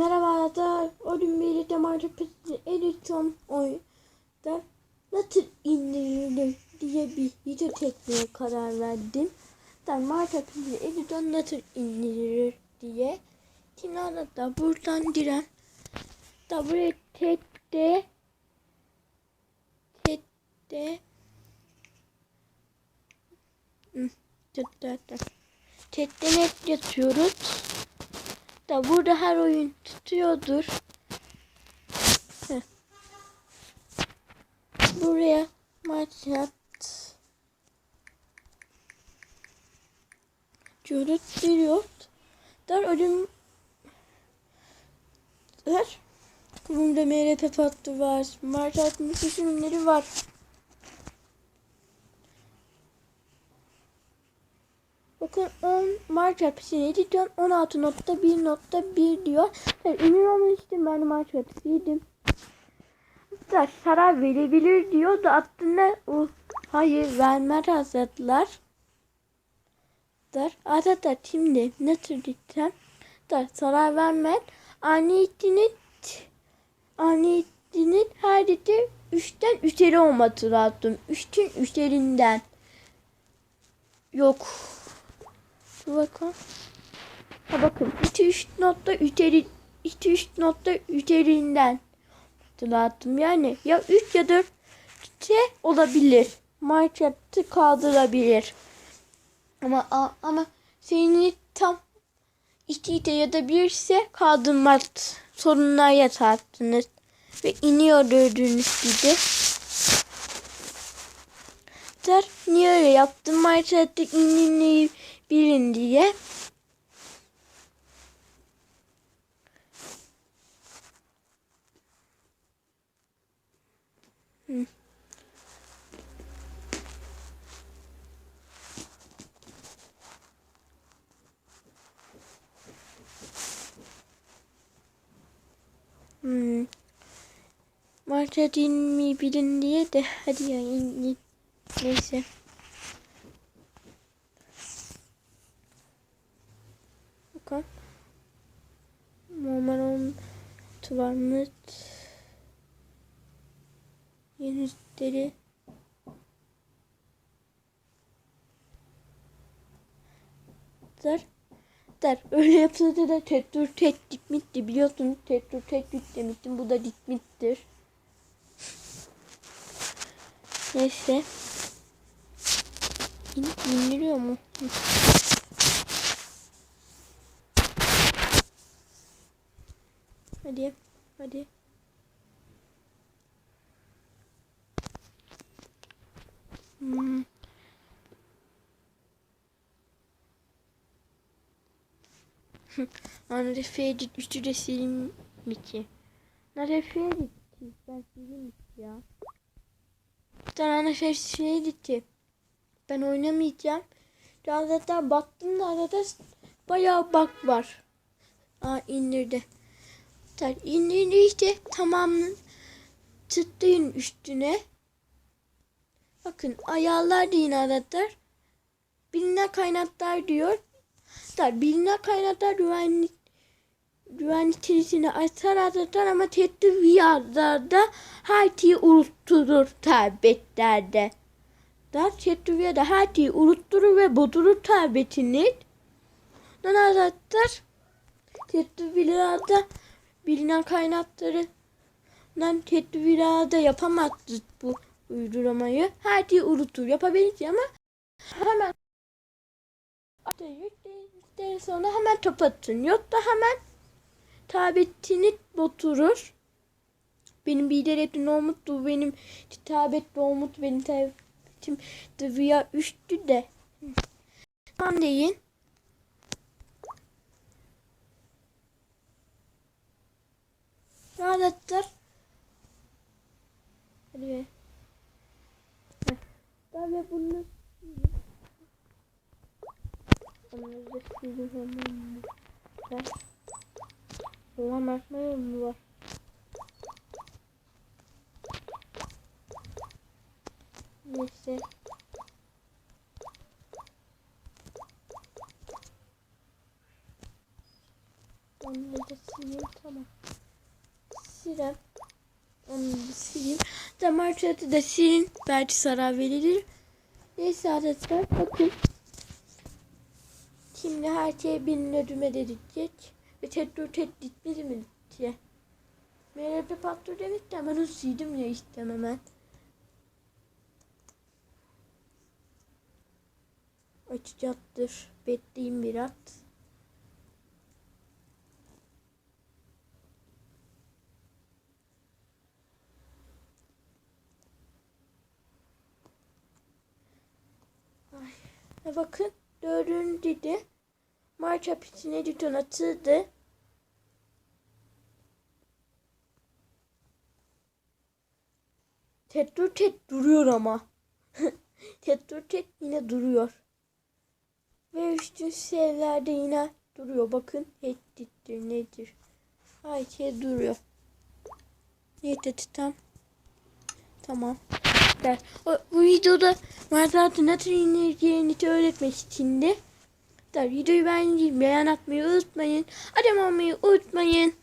Merhaba da Oyun birlikte Martepet'i Editon oyunda nasıl indirilir diye bir video çekmeye karar verdim. Da Martepet'i Editon nasıl indirilir diye. Şimdi da buradan direm. Da buraya tekte tekte tekte tekte net yatıyoruz da burada her oyun tutuyordur. Buraya maç yat. Diyoruz veriyor. Dar ölüm Ver. Bunda MRP patlı var. Mart 60 ürünleri var. Bakın 10 Mart yapısı editör 16.1.1 diyor. Yani emin olmak ben de Mart yapısı yedim. Da saray verebilir diyor da aslında uh, hayır vermez azatlar. Der. Azatlar şimdi nasıl diyeceğim? Da saray vermez. Aniyetinin aniyetinin her dedi 3'ten üzeri olması lazım. 3'ün üzerinden. Yok. Dur bakalım. Ha bakın 2 3 notta üzeri 2 3 notta üzerinden hatırlattım. Yani ya 3 ya 4 T olabilir. Minecraft'ı kaldırabilir. Ama ama senin tam 2 ya da 1 ise kaldırmaz. Sorunlar yatarsınız. Ve iniyor gördüğünüz gibi. Der, niye öyle yaptım? Minecraft'ta inmeyi bilin diye. Hı. Hmm. Minecraft inmeyi bilin diye de hadi ya in, in. Neyse. Bakın. Normal on varmış. Yenizleri. Der. Der. Öyle yapıldı da tettur tet dikmitti. Biliyorsunuz tettur tet dik. Bu da dikmittir. Neyse. İn, indiriyor mu? Hadi. Hadi. Hmm. Anrefe'ye gitmişti de sileyim mi ki? Anrefe'ye gitti. Ben ki ya? Bir tane Anrefe şeye gitti. Ben oynamayacağım. Daha zaten baktım da arada bayağı bug var. Aa indirdi. İndirdi işte tamamını tıklayın üstüne. Bakın ayarlar da yine aradır. Bilinen kaynaklar diyor. Da bilinen kaynaklar güvenlik güvenlik kilisini açar aradır ama tehdit VR'larda her şeyi unutturur tabletlerde. Da tehdit VR'da her şeyi unutturur ve bozulur tabletini. Dan aradır. Tehdit VR'da bilinen kaynakları ben tedbirada yapamazdık bu uygulamayı. Her şeyi unutur. Yapabiliriz ama hemen yükledikten sonra hemen kapatın. Yok da hemen tabletini oturur. Benim bir lideretin olmuttu. Benim tabetli olmut. Benim tabetim Dıvıya üçtü de. Tamam deyin. Lanetler. Hadi be. Heh. Tabii bunu Onları sildim hemen. Ben. Oha mertmeye mi var? Neyse. Onu da sileyim. Tamam. Silem. Onu da sileyim. Damar çatı da silin. Belki zarar verilir. Neyse arkadaşlar bakın. Şimdi her şey benim ödüme dedikçek. Ve tetro tet gitmedi mi diye. Merhaba patron demek de ben onu sildim ya işte hemen. Açacaktır. Bekleyin biraz. Ay. Ha bakın dördüncü de Març hapisine düton atıldı. Tetro tet duruyor ama. Tetro tet yine duruyor. Ve üstün sevlerde yine duruyor. Bakın tehdittir nedir? Her şey duruyor. Neyse tam. Tamam. Der. O, bu videoda Marzat'ı nasıl ineceğini öğretmek içindi. Der, videoyu beğenmeyi, beğen atmayı unutmayın. Adam olmayı unutmayın.